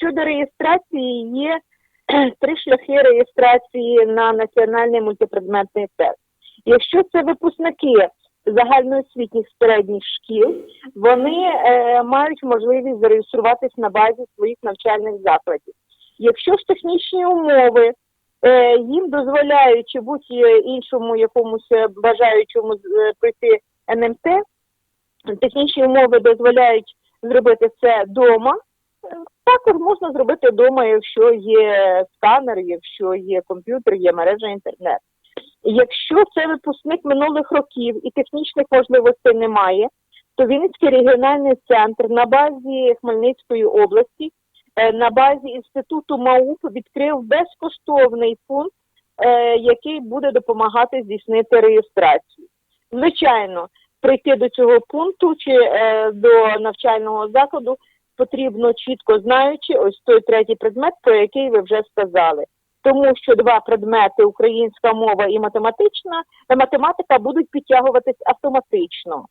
Щодо реєстрації є три шляхи реєстрації на національний мультипредметний тест. Якщо це випускники загальноосвітніх середніх шкіл, вони е, мають можливість зареєструватись на базі своїх навчальних закладів. Якщо ж технічні умови е, їм дозволяють чи будь-іншому якомусь е, бажаючому е, пройти НМТ, технічні умови дозволяють зробити це вдома. Також можна зробити вдома, якщо є сканер, якщо є комп'ютер, є мережа інтернет. Якщо це випускник минулих років і технічних можливостей немає, то Вінницький регіональний центр на базі Хмельницької області, е, на базі інституту МАУП відкрив безкоштовний пункт, е, який буде допомагати здійснити реєстрацію. Звичайно, прийти до цього пункту чи е, до навчального закладу потрібно чітко знаючи ось той третій предмет, про який ви вже сказали. Тому що два предмети українська мова і математична, математика будуть підтягуватись автоматично.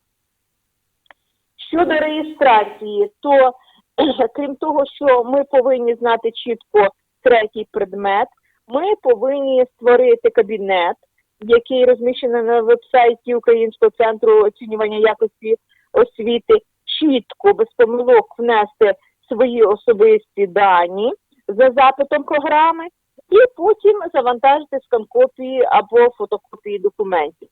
Щодо реєстрації, то крім того, що ми повинні знати чітко третій предмет, ми повинні створити кабінет, який розміщений на вебсайті Українського центру оцінювання якості освіти, чітко без помилок внести свої особисті дані за запитом програми, і потім завантажити скан-копії або фотокопії документів.